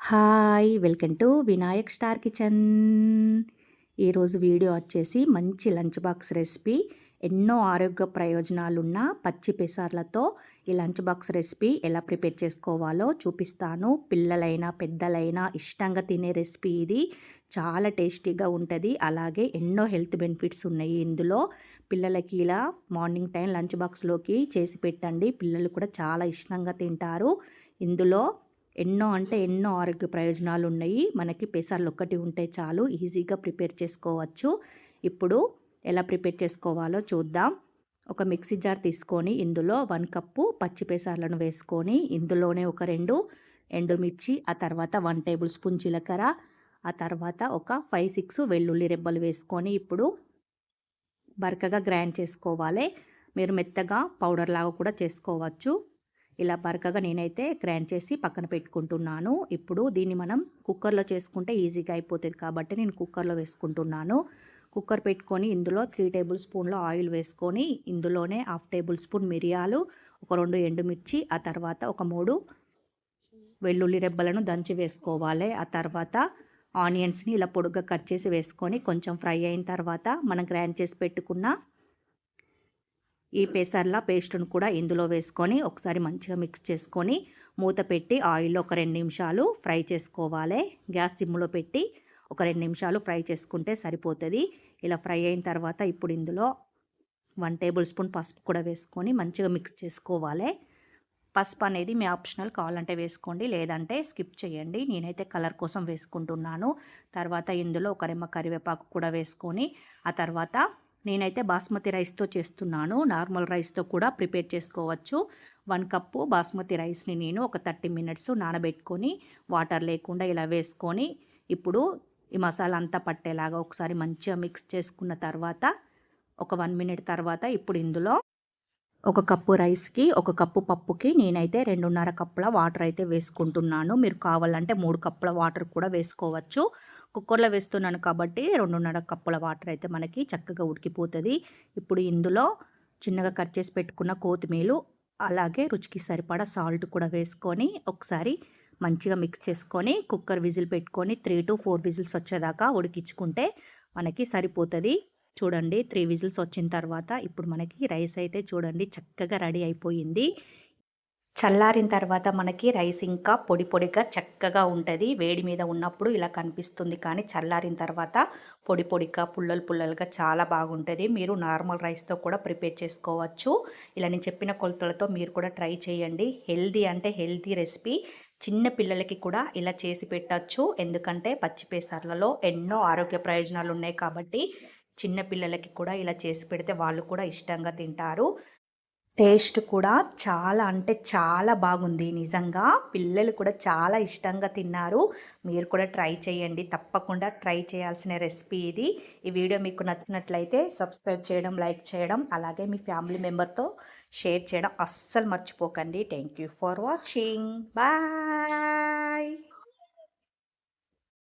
Hi welcome to Vinayak star kitchen. ఈరోజు video వచ్చేసి మంచి లంచ్ బాక్స్ రెసిపీ. ఎన్నో ఆరోగ్య ప్రయోజనాలున్న పచ్చి పెసార్లతో ఈ లంచ్ బాక్స్ రెసిపీ ఎలా ప్రిపేర్ చేసుకోవాలో చూపిస్తాను. పిల్లలైనా పెద్దలైనా ఇష్టంగా తినే రెసిపీ ఇది. చాలా టేస్టీగా ఉంటుంది. అలాగే ఎన్నో హెల్త్ బెనిఫిట్స్ ఉన్నాయి ఇందులో. పిల్లలకి ఇలా మార్నింగ్ టైం లంచ్ బాక్స్లోకి చేసి పెట్టండి. పిల్లలు కూడా చాలా ఇష్టంగా తింటారు. ఇందులో ఎన్నో అంటే ఎన్నో ఆరోగ్య ప్రయోజనాలు ఉన్నాయి మనకి పెసర్లు ఒక్కటి ఉంటే చాలు ఈజీగా ప్రిపేర్ చేసుకోవచ్చు. ఇప్పుడు ఎలా ప్రిపేర్ చేసుకోవాలో చూద్దాం. ఒక మిక్సీ జార్ తీసుకొని ఇందులో వన్ కప్పు పచ్చి పెసర్లను వేసుకొని ఇందులోనే ఒక రెండు ఎండుమిర్చి ఆ తర్వాత వన్ టేబుల్ స్పూన్ జీలకర్ర ఆ తర్వాత ఒక ఫైవ్ సిక్స్ వెల్లుల్లి రెబ్బలు వేసుకొని ఇప్పుడు బరకగా గ్రైండ్ చేసుకోవాలి. మీరు మెత్తగా పౌడర్ లాగా కూడా చేసుకోవచ్చు. ఇలా బరకగా నేనైతే గ్రైండ్ చేసి పక్కన పెట్టుకుంటున్నాను. ఇప్పుడు దీన్ని మనం కుక్కర్లో చేసుకుంటే ఈజీగా అయిపోతుంది కాబట్టి నేను కుక్కర్లో వేసుకుంటున్నాను. కుక్కర్ పెట్టుకొని ఇందులో త్రీ టేబుల్ స్పూన్ల ఆయిల్ వేసుకొని ఇందులోనే హాఫ్ టేబుల్ స్పూన్ మిరియాలు ఒక రెండు ఎండుమిర్చి ఆ తర్వాత ఒక మూడు వెల్లుల్లి రెబ్బలను దంచి వేసుకోవాలి. ఆ తర్వాత ఆనియన్స్ని ఇలా పొడుగ్గా కట్ చేసి వేసుకొని కొంచెం ఫ్రై అయిన తర్వాత మనం గ్రైండ్ చేసి పెట్టుకున్న ఈ పెసర్ల పేస్ట్ను కూడా ఇందులో వేసుకొని ఒకసారి మంచిగా మిక్స్ చేసుకొని మూత పెట్టి ఆయిల్లో ఒక రెండు నిమిషాలు ఫ్రై చేసుకోవాలి. గ్యాస్ సిమ్లో పెట్టి ఒక రెండు నిమిషాలు ఫ్రై చేసుకుంటే సరిపోతుంది. ఇలా ఫ్రై అయిన తర్వాత ఇప్పుడు ఇందులో వన్ టేబుల్ స్పూన్ పసుపు కూడా వేసుకొని మంచిగా మిక్స్ చేసుకోవాలి. పసుపు అనేది మీ ఆప్షనల్ కావాలంటే వేసుకోండి లేదంటే స్కిప్ చేయండి. నేనైతే కలర్ కోసం వేసుకుంటున్నాను. తర్వాత ఇందులో ఒక రెమ్మ కరివేపాకు కూడా వేసుకొని ఆ తర్వాత నేనైతే బాస్మతి రైస్తో చేస్తున్నాను. నార్మల్ రైస్తో కూడా ప్రిపేర్ చేసుకోవచ్చు. వన్ కప్పు బాస్మతి రైస్ని నేను ఒక థర్టీ మినిట్స్ నానబెట్టుకొని వాటర్ లేకుండా ఇలా వేసుకొని ఇప్పుడు ఈ మసాలా అంతా పట్టేలాగా ఒకసారి మంచిగా మిక్స్ చేసుకున్న తర్వాత ఒక వన్ మినిట్ తర్వాత ఇప్పుడు ఇందులో ఒక కప్పు రైస్కి ఒక కప్పు పప్పుకి నేనైతే రెండున్నర కప్పుల వాటర్ అయితే వేసుకుంటున్నాను. మీరు కావాలంటే మూడు కప్పుల వాటర్ కూడా వేసుకోవచ్చు. కుక్కర్లో వేస్తున్నాను కాబట్టి రెండున్నర కప్పుల వాటర్ అయితే మనకి చక్కగా ఉడికిపోతుంది. ఇప్పుడు ఇందులో చిన్నగా కట్ చేసి పెట్టుకున్న కొత్తిమీరు అలాగే రుచికి సరిపడా సాల్ట్ కూడా వేసుకొని ఒకసారి మంచిగా మిక్స్ చేసుకొని కుక్కర్ విజిల్ పెట్టుకొని త్రీ టు ఫోర్ విజిల్స్ వచ్చేదాకా ఉడికించుకుంటే మనకి సరిపోతుంది. చూడండి త్రీ విజిల్స్ వచ్చిన తర్వాత ఇప్పుడు మనకి రైస్ అయితే చూడండి చక్కగా రెడీ అయిపోయింది. చల్లారిన తర్వాత మనకి రైస్ ఇంకా పొడి పొడిగా చక్కగా ఉంటుంది. వేడి మీద ఉన్నప్పుడు ఇలా కనిపిస్తుంది. కానీ చల్లారిన తర్వాత పొడి పొడిగా పుల్లలు పుల్లలుగా చాలా బాగుంటుంది. మీరు నార్మల్ రైస్తో కూడా ప్రిపేర్ చేసుకోవచ్చు. ఇలా నేను చెప్పిన కొలతలతో మీరు కూడా ట్రై చేయండి. హెల్దీ అంటే హెల్దీ రెసిపీ. చిన్న పిల్లలకి కూడా ఇలా చేసి పెట్టచ్చు. ఎందుకంటే పచ్చిపేసర్లలో ఎన్నో ఆరోగ్య ప్రయోజనాలు ఉన్నాయి కాబట్టి చిన్న పిల్లలకి కూడా ఇలా చేసి పెడితే వాళ్ళు కూడా ఇష్టంగా తింటారు. టేస్ట్ కూడా చాలా అంటే చాలా బాగుంది. నిజంగా పిల్లలు కూడా చాలా ఇష్టంగా తిన్నారు. మీరు కూడా ట్రై చేయండి. తప్పకుండా ట్రై చేయాల్సిన రెసిపీ ఇది. ఈ వీడియో మీకు నచ్చినట్లయితే సబ్స్క్రైబ్ చేయడం లైక్ చేయడం అలాగే మీ ఫ్యామిలీ మెంబర్తో షేర్ చేయడం అస్సలు మర్చిపోకండి. Thank you for watching. Bye!